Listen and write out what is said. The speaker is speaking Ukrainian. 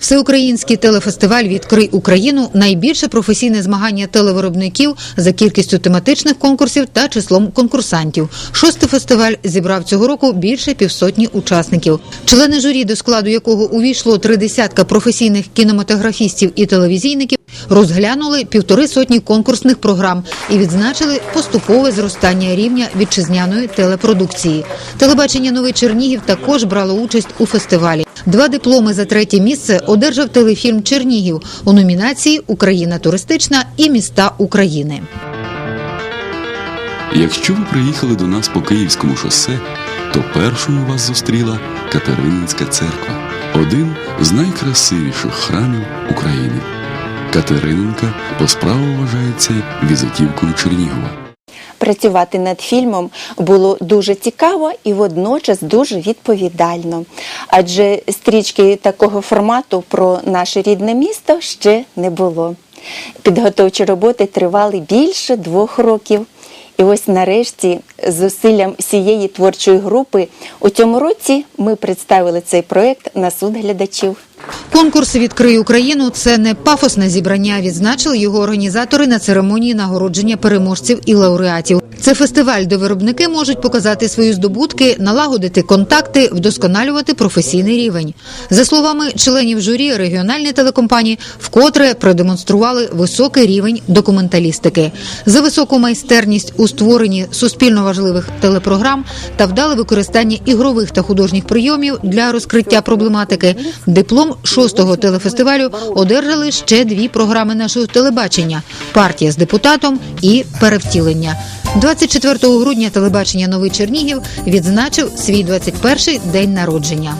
Всеукраїнський телефестиваль Відкрий Україну найбільше професійне змагання телевиробників за кількістю тематичних конкурсів та числом конкурсантів. Шостий фестиваль зібрав цього року більше півсотні учасників. Члени журі, до складу якого увійшло три десятка професійних кінематографістів і телевізійників, розглянули півтори сотні конкурсних програм і відзначили поступове зростання рівня вітчизняної телепродукції. Телебачення Новий Чернігів також брало участь у фестивалі. Два дипломи за третє місце одержав телефільм Чернігів у номінації Україна туристична і міста України. Якщо ви приїхали до нас по Київському шосе, то першою вас зустріла Катерининська церква, один з найкрасивіших храмів України. Катерининка по справу вважається візитівкою Чернігова. Працювати над фільмом було дуже цікаво і водночас дуже відповідально. Адже стрічки такого формату про наше рідне місто ще не було. Підготовчі роботи тривали більше двох років. І ось нарешті, зусиллям всієї творчої групи, у цьому році ми представили цей проект на суд глядачів. Конкурс Відкрий Україну це не пафосне зібрання. Відзначили його організатори на церемонії нагородження переможців і лауреатів. Це фестиваль, де виробники можуть показати свої здобутки, налагодити контакти, вдосконалювати професійний рівень. За словами членів журі, регіональні телекомпанії вкотре продемонстрували високий рівень документалістики за високу майстерність у створенні суспільно важливих телепрограм та вдале використання ігрових та художніх прийомів для розкриття проблематики. Диплом шостого телефестивалю одержали ще дві програми нашого телебачення: партія з депутатом і перевтілення. 24 грудня телебачення Новий Чернігів відзначив свій 21-й день народження.